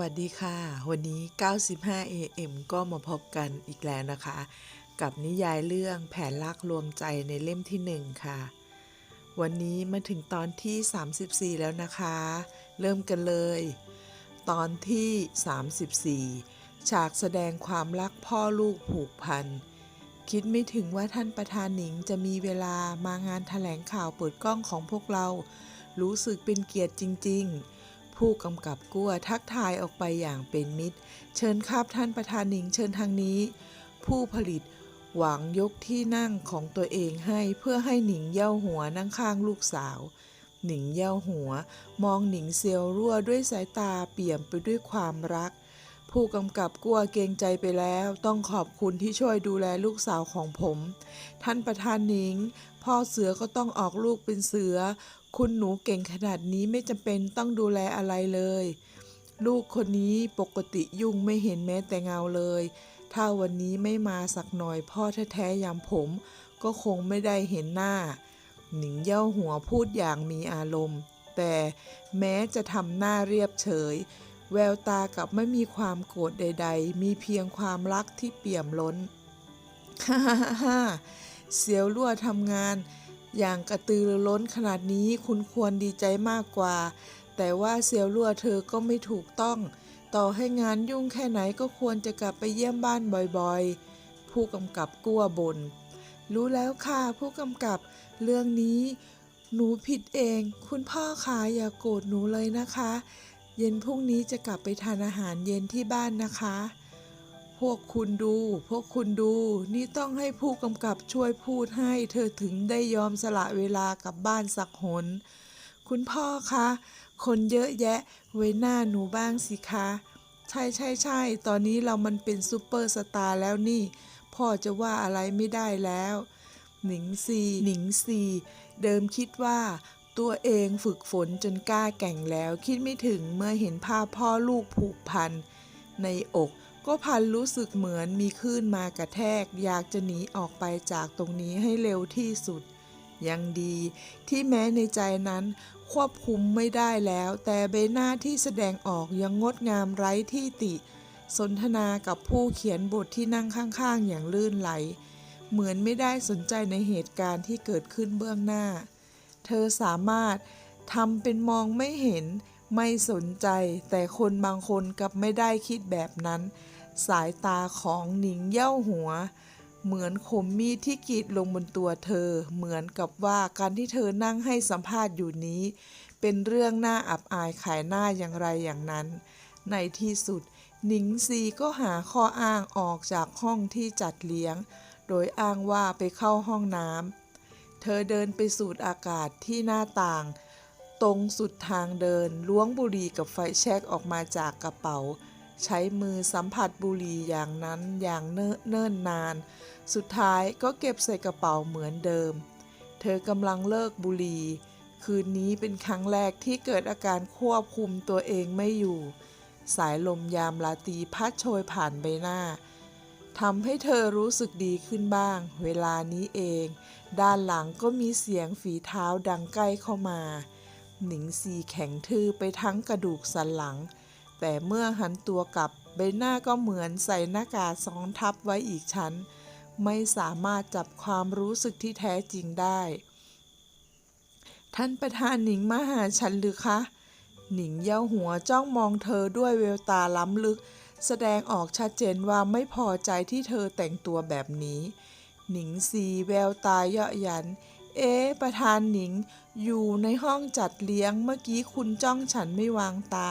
วัสดีค่ะ วันนี้ 95 AM ก็มาพบกันอีกแล้วนะคะ กับนิยายเรื่องแผนลักรวมใจในเล่มที่ 1 ค่ะ วันนี้มาถึงตอนที่ 34 แล้วนะคะ เริ่มกันเลย ตอนที่ 34 ฉากแสดงความรักพ่อลูกผูกพัน คิดไม่ถึงว่าท่านประธานหนิงจะมีเวลามางานแถลงข่าวเปิดกล้องของพวกเรา รู้สึกเป็นเกียรติจริง ๆ ผู้กำกับกั้วทักทายออกไปอย่างเป็นมิตร เชิญครับท่านประธานหนิงเชิญทางนี้ ผู้ผลิตหวังยกที่นั่งของตัวเองให้เพื่อให้หนิงเย่าหัวนั่งข้างลูกสาว หนิงเย่าหัว มองหนิงเซียวรั่วด้วยสายตาเปี่ยมไปด้วยความรัก ผู้กำกับกลัวเกรงใจไปแล้ว ต้องขอบคุณที่ช่วยดูแลลูกสาวของผม ท่านประธานหนิง พ่อเสือก็ต้องออกลูกเป็นเสือ คุณหนูเก่งขนาดนี้ไม่จำเป็นต้องดูแลอะไรเลย ลูกคนนี้ปกติยุ่งไม่เห็นแม้แต่เงาเลย ถ้าวันนี้ไม่มาสักหน่อยพ่อแท้ๆยางผม ก็คงไม่ได้เห็นหน้า หนิงเย่าหัวพูดอย่างมีอารมณ์ แต่แม้จะทำหน้าเรียบเฉย แววตากับไม่มีความโกรธใด ๆ มีเพียงความรักที่เปี่ยมล้นฮ่าฮ่าฮ่าเสียวรั่วทำงาน อย่างกระตือรือร้นขนาดนี้คุณควรดีใจมากกว่า แต่ว่าเสียวรั่วเธอก็ไม่ถูกต้อง ต่อให้งานยุ่งแค่ไหนก็ควรจะกลับไปเยี่ยมบ้านบ่อยๆ ผู้กำกับกลัวบนรู้แล้วค่ะผู้กำกับเรื่องนี้หนูผิดเอง คุณพ่อคะอย่าโกรธหนูเลยนะคะ เย็นพรุ่งนี้จะกลับไปทานอาหารเย็นที่บ้านนะคะ พวกคุณดู พวกคุณดู นี่ต้องให้ผู้กำกับช่วยพูดให้เธอถึงได้ยอมสละเวลากลับบ้านสักหน คุณพ่อคะ คนเยอะแยะ ไว้หน้าหนูบ้างสิคะ ใช่ใช่ใช่ตอนนี้เรามันเป็นซูเปอร์สตาร์แล้วนี่ พ่อจะว่าอะไรไม่ได้แล้ว หนิงซีหนิงซี เดิมคิดว่าตัวเองฝึกฝนจนกล้าแก่งแล้ว คิดไม่ถึงเมื่อเห็นภาพพ่อลูกผูกพันในอก ก็พันรู้สึกเหมือนมีคลื่นมากระแทก อยากจะหนีออกไปจากตรงนี้ให้เร็วที่สุด ยังดีที่แม้ในใจนั้นควบคุมไม่ได้แล้ว แต่ใบหน้าที่แสดงออกยังงดงามไร้ที่ติ สนทนากับผู้เขียนบทที่นั่งข้างๆ อย่างลื่นไหล เหมือนไม่ได้สนใจในเหตุการณ์ที่เกิดขึ้นเบื้องหน้า เธอสามารถทำเป็นมองไม่เห็น ไม่สนใจ แต่คนบางคนกลับไม่ได้คิดแบบนั้น สายตาของหนิงเย่าหัว เหมือนคมมีดที่กรีดลงบนตัวเธอ เหมือนกับว่าการที่เธอนั่งให้สัมภาษณ์อยู่นี้ เป็นเรื่องน่าอับอายขายหน้าอย่างไรอย่างนั้น ในที่สุดหนิงซีก็หาข้ออ้างออกจากห้องที่จัดเลี้ยง โดยอ้างว่าไปเข้าห้องน้ำเธอเดินไปสูดอากาศที่หน้าต่าง ตรงสุดทางเดินล้วงบุหรี่กับไฟแช็กออกมาจากกระเป๋า ใช้มือสัมผัสบุหรี่อย่างนั้นอย่างเนิ่นนาน สุดท้ายก็เก็บใส่กระเป๋าเหมือนเดิม เธอกำลังเลิกบุหรี่คืนนี้เป็นครั้งแรกที่เกิดอาการควบคุมตัวเองไม่อยู่ สายลมยามลาตีพัดโชยผ่านใบหน้าทำให้เธอรู้สึกดีขึ้นบ้าง เวลานี้เอง ด้านหลังก็มีเสียงฝีเท้าดังใกล้เข้ามา หนิงซีแข็งทื่อไปทั้งกระดูกสันหลัง แต่เมื่อหันตัวกลับใบหน้าก็เหมือนใส่หน้ากากซ้อนทับไว้อีกชั้น ไม่สามารถจับความรู้สึกที่แท้จริงได้ ท่านประธานหนิงมาหาฉันหรือคะ หนิงเย้าหัวจ้องมองเธอด้วยแววตาล้ำลึก แสดงออกชัดเจนว่าไม่พอใจที่เธอแต่งตัวแบบนี้ หนิงซีแววตาเยาะยัน เอ๊ประธานหนิง อยู่ในห้องจัดเลี้ยงเมื่อกี้คุณจ้องฉันไม่วางตา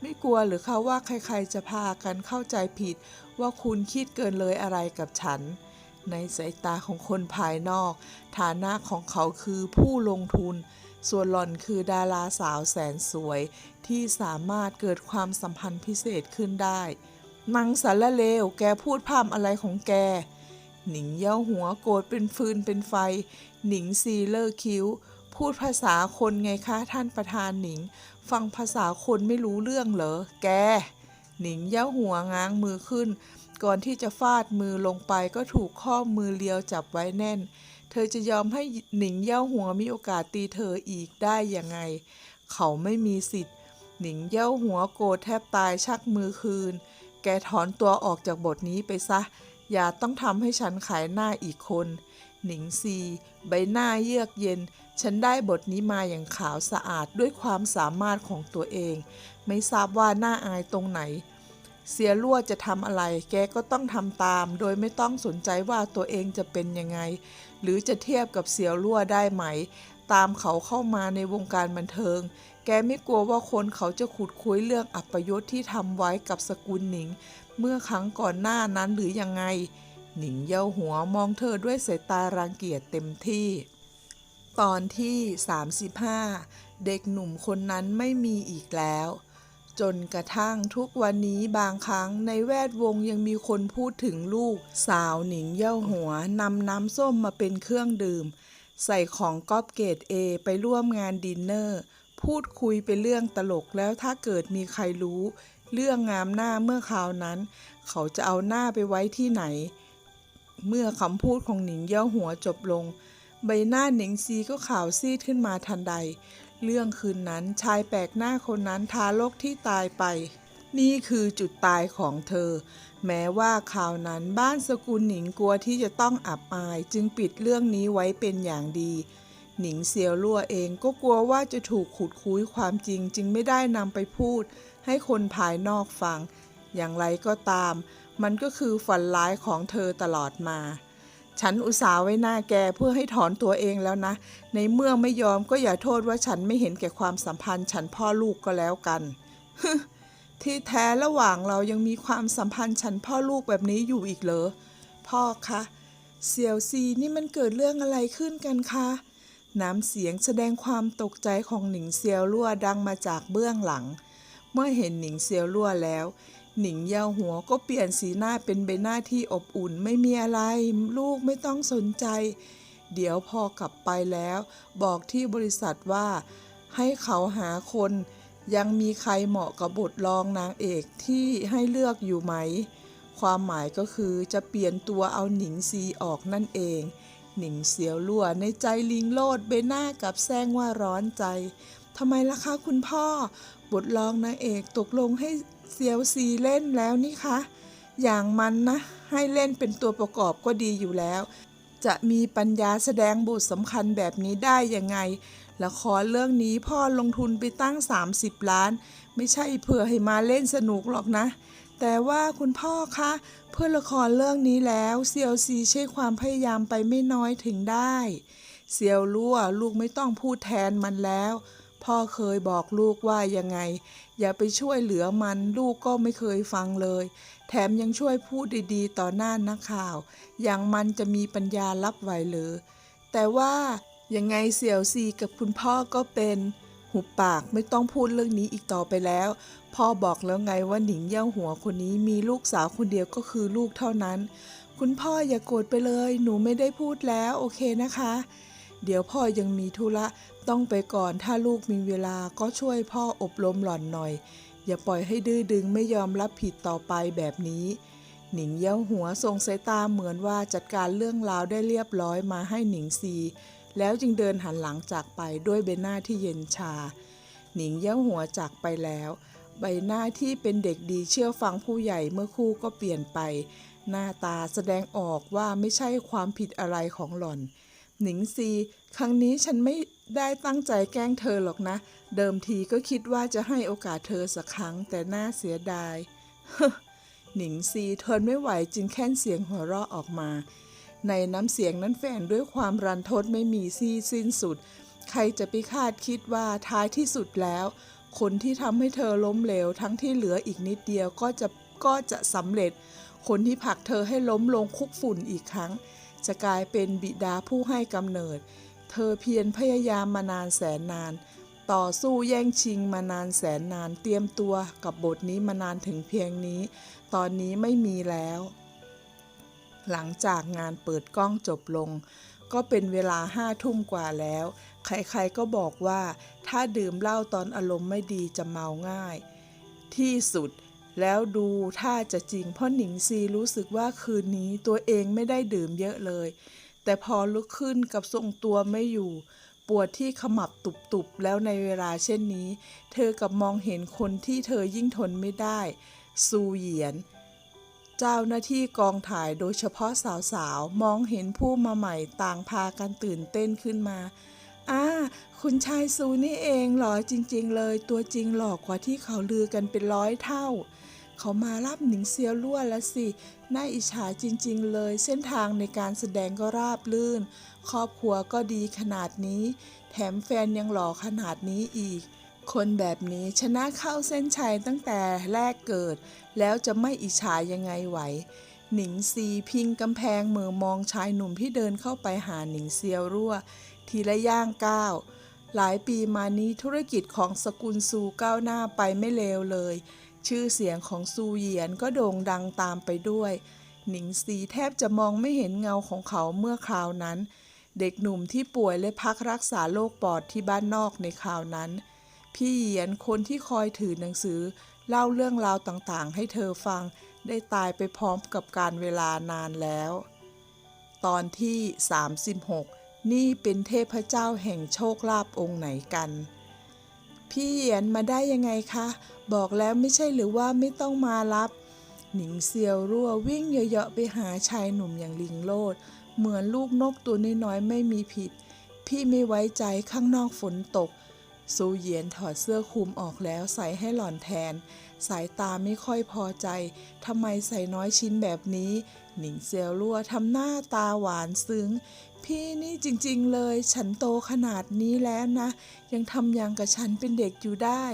ไม่กลัวหรือคะว่าใครๆจะพากันเข้าใจผิด ว่าคุณคิดเกินเลยอะไรกับฉัน ในสายตาของคนภายนอก ฐานะของเขาคือผู้ลงทุน ส่วนหล่อนคือดาราสาวแสนสวย ที่สามารถเกิดความสัมพันธ์พิเศษขึ้นได้นังสารเลว แกพูดพร่ำอะไรของแก หนิงเย้าหัวโกรธเป็นฟืนเป็นไฟ หนิงซีเลอร์คิ้ว พูดภาษาคนไงคะท่านประธานหนิง ฟังภาษาคนไม่รู้เรื่องเหรอ แก หนิงเย้าหัวง้างมือขึ้น ก่อนที่จะฟาดมือลงไปก็ถูกข้อมือเลียวจับไว้แน่น เธอจะยอมให้หนิงเย้าหัวมีโอกาสตีเธออีกได้ยังไง เขาไม่มีสิทธิ์ หนิงเย้าหัวโกรธแทบตายชักมือคืน แกถอนตัวออกจากบทนี้ไปซะ อย่าต้องทำให้ฉันขายหน้าอีกคน หนิงซี ใบหน้าเยือกเย็น ฉันได้บทนี้มาอย่างขาวสะอาดด้วยความสามารถของตัวเอง ไม่ทราบว่าหน่าอายตรงไหน เสียลั่วจะทำอะไร แกก็ต้องทำตาม โดยไม่ต้องสนใจว่าตัวเองจะเป็นยังไง หรือจะเทียบกับเสียลั่วได้ไหม ตามเขาเข้ามาในวงการบันเทิงแกไม่กลัวว่าคนเขาจะขุดคุยเรื่องอัปยศที่ทำไว้กับสกุลหนิง เมื่อครั้งก่อนหน้านั้นหรือยังไง หนิงเย้าหัวมองเธอด้วยสายตารังเกียจเต็มที่ ตอนที่ 35 เด็กหนุ่มคนนั้นไม่มีอีกแล้ว จนกระทั่งทุกวันนี้บางครั้งในแวดวงยังมีคนพูดถึงลูก สาวหนิงเย่าหัวนำน้ำส้มมาเป็นเครื่องดื่ม ใส่ของก๊อปเกรดเอไปร่วมงานดินเนอร์พูดคุยไปเรื่องตลกแล้วถ้าเกิดมีใครรู้ เรื่องงามหน้าเมื่อคราวนั้น เขาจะเอาหน้าไปไว้ที่ไหน เมื่อคำพูดของหนิงเย่าหัวจบลง ใบหน้าหนิงซีก็ขาวซีดขึ้นมาทันใด เรื่องคืนนั้นชายแปลกหน้าคนนั้นทาโรกที่ตายไป นี่คือจุดตายของเธอ แม้ว่าข่าวนั้นบ้านสกุลหนิงกลัวที่จะต้องอับอาย จึงปิดเรื่องนี้ไว้เป็นอย่างดีหนิงเซียวลั่วเองก็กลัวว่าจะถูกขุดคุยความจริงจึงไม่ได้นำไปพูด ให้คนภายนอกฟัง อย่างไรก็ตาม มันก็คือฝันร้ายของเธอตลอดมา ฉันอุตส่าห์ไว้หน้าแกเพื่อให้ถอนตัวเองแล้วนะ ในเมื่อไม่ยอมก็อย่าโทษว่าฉันไม่เห็นแก่ความสัมพันธ์ฉันพ่อลูกก็แล้วกันที่แท้ระหว่างเรายังมีความสัมพันธ์ฉันพ่อลูกแบบนี้อยู่อีกเหรอ พ่อคะเสี่ยวซีนี่มันเกิดเรื่องอะไรขึ้นกันคะ น้ำเสียงแสดงความตกใจของหนิงเซียวลั่วดังมาจากเบื้องหลัง เมื่อเห็นหนิงเซียวลั่วแล้ว หนิงเยาหัวก็เปลี่ยนสีหน้าเป็นใบหน้าที่อบอุ่นไม่มีอะไร ลูกไม่ต้องสนใจ เดี๋ยวพอกลับไปแล้ว บอกที่บริษัทว่า ให้เขาหาคน ยังมีใครเหมาะกับบทรองนางเอกที่ให้เลือกอยู่ไหม ความหมายก็คือจะเปลี่ยนตัวเอาหนิงซีออกนั่นเองหนิงเสียวลั่วในใจลิงโลดเบหน้ากับแซงว่าร้อนใจทำไมล่ะคะคุณพ่อ บทรองนางเอกตกลงให้เซียวซีเล่นแล้วนี่คะอย่างมันนะ ให้เล่นเป็นตัวประกอบก็ดีอยู่แล้ว จะมีปัญญาแสดงบทสำคัญแบบนี้ได้ยังไงละครเรื่องนี้พ่อลงทุนไปตั้ง 30 ล้าน ไม่ใช่เพื่อให้มาเล่นสนุกหรอกนะ แต่ว่าคุณพ่อคะ เพื่อละครเรื่องนี้แล้วเซียวซีใช้ความพยายามไปไม่น้อยถึงได้ เซียวรั่วลูกไม่ต้องพูดแทนมันแล้ว พ่อเคยบอกลูกว่ายังไง อย่าไปช่วยเหลือมันลูกก็ไม่เคยฟังเลย แถมยังช่วยพูดดีๆ ต่อหน้านักข่าว อย่างมันจะมีปัญญารับไหวเหรือ แต่ว่ายังไงเสี่ยวซีกับคุณพ่อก็เป็น หุบปากไม่ต้องพูดเรื่องนี้อีกต่อไปแล้ว พ่อบอกแล้วไงว่าหนิงเย่าหัวคนนี้มีลูกสาวคนเดียวก็คือลูกเท่านั้น คุณพ่ออย่าโกรธไปเลย หนูไม่ได้พูดแล้วโอเคนะคะ เดี๋ยวพ่อยังมีธุระต้องไปก่อนถ้าลูกมีเวลาก็ช่วยพ่ออบรมหล่อนหน่อย อย่าปล่อยให้ดื้อดึงไม่ยอมรับผิดต่อไปแบบนี้ หนิงเย้าหัวทรงสายตาเหมือนว่าจัดการเรื่องราวได้เรียบร้อยมาให้หนิงซี แล้วจึงเดินหันหลังจากไปด้วยใบหน้าที่เย็นชา หนิงเย้าหัวจากไปแล้ว ใบหน้าที่เป็นเด็กดีเชื่อฟังผู้ใหญ่เมื่อคู่ก็เปลี่ยนไป หน้าตาแสดงออกว่าไม่ใช่ความผิดอะไรของหล่อน หนิงซี ครั้งนี้ฉันไม่ได้ตั้งใจแกล้งเธอหรอกนะ เดิมทีก็คิดว่าจะให้โอกาสเธอสักครั้งแต่น่าเสียดาย หนิงซีทนไม่ไหวจึงแค้นเสียงหัวเราะออกมา ในน้ำเสียงนั้นแฝงด้วยความรันทดไม่มีซี่สิ้นสุด ใครจะไปคาดคิดว่าท้ายที่สุดแล้ว คนที่ทำให้เธอล้มเหลวทั้งที่เหลืออีกนิดเดียวก็จะก็จะสำเร็จ คนที่ผลักเธอให้ล้มลงคุกฝุ่นอีกครั้ง จะกลายเป็นบิดาผู้ให้กำเนิด เธอเพียรพยายามมานานแสนนาน ต่อสู้แย่งชิงมานานแสนนาน เตรียมตัวกับบทนี้มานานถึงเพียงนี้ ตอนนี้ไม่มีแล้ว หลังจากงานเปิดกล้องจบลง ก็เป็นเวลาห้าทุ่มกว่าแล้ว ใครๆก็บอกว่า ถ้าดื่มเหล้าตอนอารมณ์ไม่ดีจะเมาง่าย ที่สุด แล้วดูถ้าจะจริง เพราะหนิงซีรู้สึกว่าคืนนี้ตัวเองไม่ได้ดื่มเยอะเลย แต่พอลุกขึ้นกับทรงตัวไม่อยู่ ปวดที่ขมับตุบๆ แล้วในเวลาเช่นนี้ เธอกับมองเห็นคนที่เธอยิ่งทนไม่ได้ ซูเหยียน เจ้าหน้าที่กองถ่ายโดยเฉพาะสาวๆ มองเห็นผู้มาใหม่ต่างพากันตื่นเต้นขึ้นมาอ่าคุณชายซูนี่เองเหรอจริงๆเลย ตัวจริงหลอกกว่าที่เขาลือกันเป็นร้อยเท่า เขามารับหนิงเซียวลั่วแล้วสิ น่าอิจฉาจริง ๆ เลย เส้นทางในการแสดงก็ราบลื่น ครอบครัวก็ดีขนาดนี้ แถมแฟนยังหล่อขนาดนี้อีก คนแบบนี้ชนะเข้าเส้นชัยตั้งแต่แรกเกิด แล้วจะไม่อิจฉายังไงไหว หนิงซีพิงกำแพงมือมองชายหนุ่มที่เดินเข้าไปหาหนิงเซียวรั่ว ทีละย่างก้าวหลายปีมานี้ธุรกิจของสกุลซูก้าวหน้าไปไม่เลวเลย ชื่อเสียงของซูเหยียนก็โด่งดังตามไปด้วย หนิงซีแทบจะมองไม่เห็นเงาของเขาเมื่อคราวนั้น เด็กหนุ่มที่ป่วยและพักรักษาโรคปอดที่บ้านนอกในคราวนั้น พี่เหยียนคนที่คอยถือหนังสือ เล่าเรื่องราวต่างๆ ให้เธอฟังได้ตายไปพร้อมกับการเวลานานแล้ว ตอนที่ 36 นี่เป็นเทพเจ้าแห่งโชคลาภองค์ไหนกัน พี่เหยียนมาได้ยังไงคะ บอกแล้วไม่ใช่หรือว่าไม่ต้องมารับ หนิงเซียวรั่ววิ่งเหยาะๆไปหาชายหนุ่มอย่างลิงโลด เหมือนลูกนกตัวน้อยๆไม่มีผิด พี่ไม่ไว้ใจข้างนอกฝนตกซูเหยียนถอดเสื้อคลุมออกแล้วใส่ให้หล่อนแทน สายตาไม่ค่อยพอใจทำไมใส่น้อยชิ้นแบบนี้ หนิงเซียวรั่วทำหน้าตาหวานซึ้ง พี่นี่จริงๆเลย ฉันโตขนาดนี้แล้วนะ ยังทำอย่างกับฉันเป็นเด็กอยู่ได้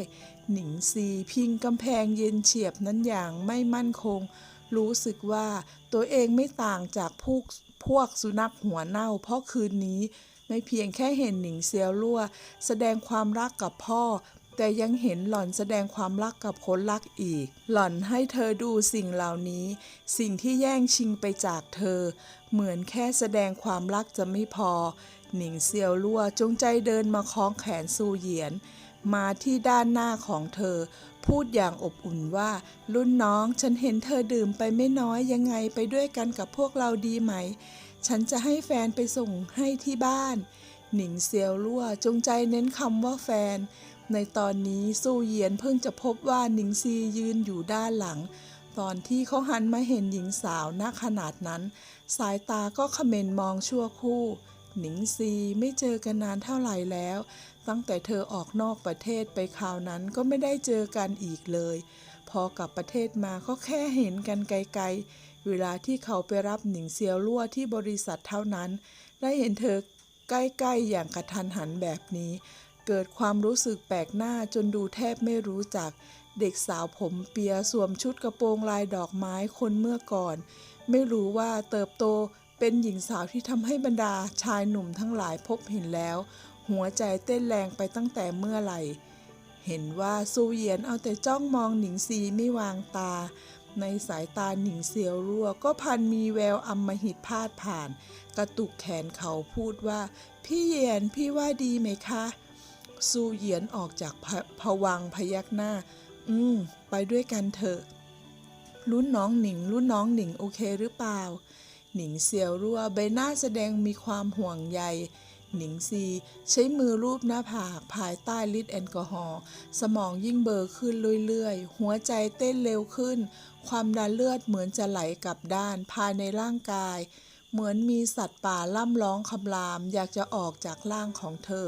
หนิงซีพิงกำแพงเย็นเฉียบนั้นอย่างไม่มั่นคง รู้สึกว่าตัวเองไม่ต่างจากพวกพวกสุนัขหัวเน่า เพราะคืนนี้ ไม่เพียงแค่เห็นหนิงเซียวลั่วแสดงความรักกับพ่อ แต่ยังเห็นหล่อนแสดงความรักกับคนรักอีก หล่อนให้เธอดูสิ่งเหล่านี้ สิ่งที่แย่งชิงไปจากเธอ เหมือนแค่แสดงความรักจะไม่พอ หนิงเซียวลั่วจงใจเดินมาคล้องแขนซูเหยียน มาที่ด้านหน้าของเธอ พูดอย่างอบอุ่นว่า รุ่นน้องฉันเห็นเธอดื่มไปไม่น้อยยังไงไปด้วยกันกับพวกเราดีไหม ฉันจะให้แฟนไปส่งให้ที่บ้านหนิงเซียวลั่วจงใจเน้นคำว่าแฟน ในตอนนี้สู้เยียนเพิ่งจะพบว่าหนิงซียืนอยู่ด้านหลัง ตอนที่เขาหันมาเห็นหญิงสาวณขนาดนั้น สายตาก็เขม็นมองชั่วคู่ หนิงซีไม่เจอกันนานเท่าไหร่แล้ว ตั้งแต่เธอออกนอกประเทศไปคราวนั้นก็ไม่ได้เจอกันอีกเลย พอกลับประเทศมาก็แค่เห็นกันไกลๆ เวลาที่เขาไปรับหนิงเซียวลั่วที่บริษัทเท่านั้น ได้เห็นเธอใกล้ๆอย่างกระทันหันแบบนี้ เกิดความรู้สึกแปลกหน้าจนดูแทบไม่รู้จัก เด็กสาวผมเปียสวมชุดกระโปรงลายดอกไม้คนเมื่อก่อน ไม่รู้ว่าเติบโตเป็นหญิงสาวที่ทำให้บรรดาชายหนุ่มทั้งหลายพบเห็นแล้ว หัวใจเต้นแรงไปตั้งแต่เมื่อไหร่ เห็นว่าซูเยียนเอาแต่จ้องมองหนิงซีไม่วางตา ในสายตาหนิงเซียวรั่ว ก็พันมีแววอำมหิตพาดผ่าน กระตุกแขนเขาพูดว่า พี่เยียนพี่ว่าดีไหมคะ ซูเหยียนออกจากผวังพยักหน้า อืม ไปด้วยกันเถอะ รุ่นน้องหนิง รุ่นน้องหนิงโอเคหรือเปล่า หนิงเซียวรั่วใบหน้าแสดงมีความห่วงใย หนิงซีใช้มือรูปหน้าผากภายใต้ฤทธิ์แอลกอฮอล์ สมองยิ่งเบลอขึ้นเรื่อยๆ หัวใจเต้นเร็วขึ้น ความดันเลือดเหมือนจะไหลกลับด้านภายในร่างกาย เหมือนมีสัตว์ป่าล่ำร้องคำราม อยากจะออกจากร่างของเธอ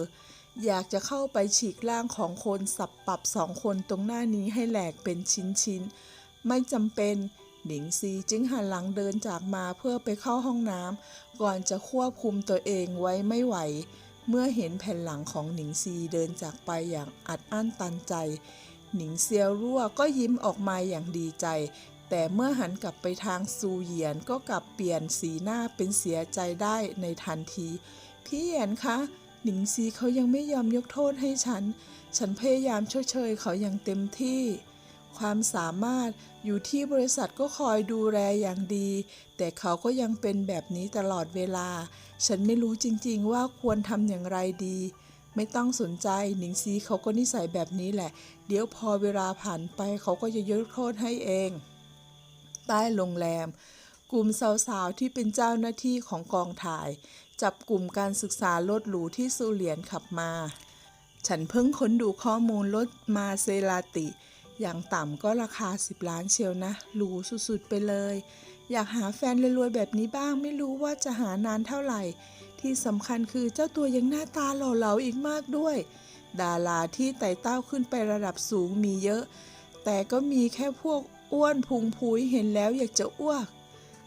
อยากจะเข้าไปฉีกร่างของคนสับปรับสองคนตรงหน้านี้ให้แหลกเป็นชิ้นๆ ไม่จำเป็น หนิงซีจึงหันหลังเดินจากมาเพื่อไปเข้าห้องน้ำก่อนจะควบคุมตัวเองไว้ไม่ไหว เมื่อเห็นแผ่นหลังของหนิงซีเดินจากไปอย่างอัดอั้นตันใจ หนิงเซียวรั่วก็ยิ้มออกมาอย่างดีใจ แต่เมื่อหันกลับไปทางซูเหยียนก็กลับเปลี่ยนสีหน้าเป็นเสียใจได้ในทันที พี่เหยียนคะ หนิงซีเขายังไม่ยอมยกโทษให้ฉัน ฉันพยายามชดเชยเขาอย่างเต็มที่ ความสามารถอยู่ที่บริษัทก็คอยดูแลอย่างดี แต่เขาก็ยังเป็นแบบนี้ตลอดเวลา ฉันไม่รู้จริงๆว่าควรทำอย่างไรดี ไม่ต้องสนใจหนิงซีเขาก็นิสัยแบบนี้แหละ เดี๋ยวพอเวลาผ่านไปเขาก็จะยกโทษให้เอง ใต้โรงแรม กลุ่มสาวๆ ที่เป็นเจ้าหน้าที่ของกองถ่าย จับกลุ่มการศึกษารถหรูที่ซูเหลียนขับมา ฉันเพิ่งค้นดูข้อมูลรถมาเซราติ อย่างต่ำก็ราคา 10 ล้านเชียวนะ หรูสุดๆ ไปเลย อยากหาแฟนรวยๆ แบบนี้บ้างไม่รู้ว่าจะหานานเท่าไหร่ ที่สำคัญคือเจ้าตัวยังหน้าตาหล่อเหลาอีกมากด้วย ดาราที่ไต่เต้าขึ้นไประดับสูงมีเยอะ แต่ก็มีแค่พวกอ้วนพุงพุยเห็นแล้วอยากจะอ้วก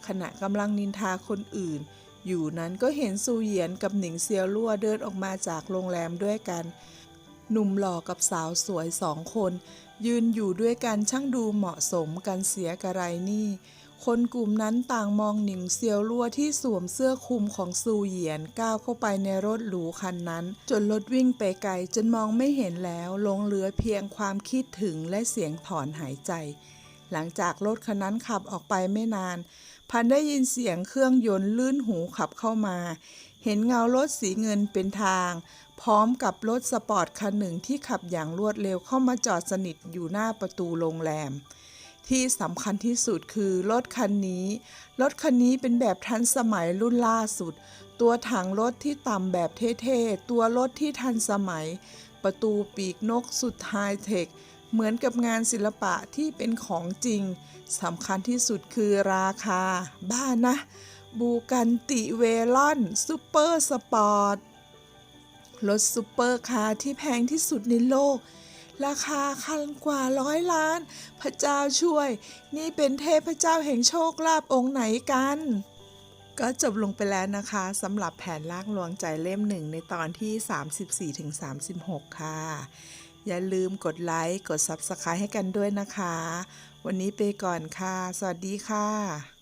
ขณะกำลังนินทาคนอื่น อยู่นั้นก็เห็นซูเหยียนกับหนิงเซียวลั่วเดินออกมาจากโรงแรมด้วยกัน หนุ่มหล่อกับสาวสวยสองคน ยืนอยู่ด้วยกันช่างดูเหมาะสมกันเสียกระไรนี่ คนกลุ่มนั้นต่างมองหนิงเซียวลั่วที่สวมเสื้อคลุมของซูเหยียนก้าวเข้าไปในรถหรูคันนั้น จนรถวิ่งไปไกลจนมองไม่เห็นแล้วลงเหลือเพียงความคิดถึงและเสียงถอนหายใจ หลังจากรถคันนั้นขับออกไปไม่นาน พันได้ยินเสียงเครื่องยนต์ลื่นหูขับเข้ามา เห็นเงารถสีเงินเป็นทาง พร้อมกับรถสปอร์ตคันหนึ่งที่ขับอย่างรวดเร็วเข้ามาจอดสนิทอยู่หน้าประตูโรงแรม ที่สำคัญที่สุดคือรถคันนี้ รถคันนี้เป็นแบบทันสมัยรุ่นล่าสุด ตัวถังรถที่ต่ำแบบเท่ๆ ตัวรถที่ทันสมัย ประตูปีกนกสุดไฮเทค เหมือนกับงานศิลปะที่เป็นของจริงสำคัญที่สุดคือราคา บ้านะ บูกันติเวลอนซูเปอร์สปอร์ตรถซูเปอร์คาร์ที่แพงที่สุดในโลก ราคาคันกว่าร้อยล้าน พระเจ้าช่วย นี่เป็นเทพเจ้าแห่งโชคลาภองค์ไหนกัน ก็จบลงไปแล้วนะคะสำหรับแผนลากลวงใจเล่มหนึ่งในตอนที่ 34-36 ค่ะ อย่าลืมกดไลค์ กด Subscribe ให้กันด้วยนะคะ วันนี้ไปก่อนค่ะ สวัสดีค่ะ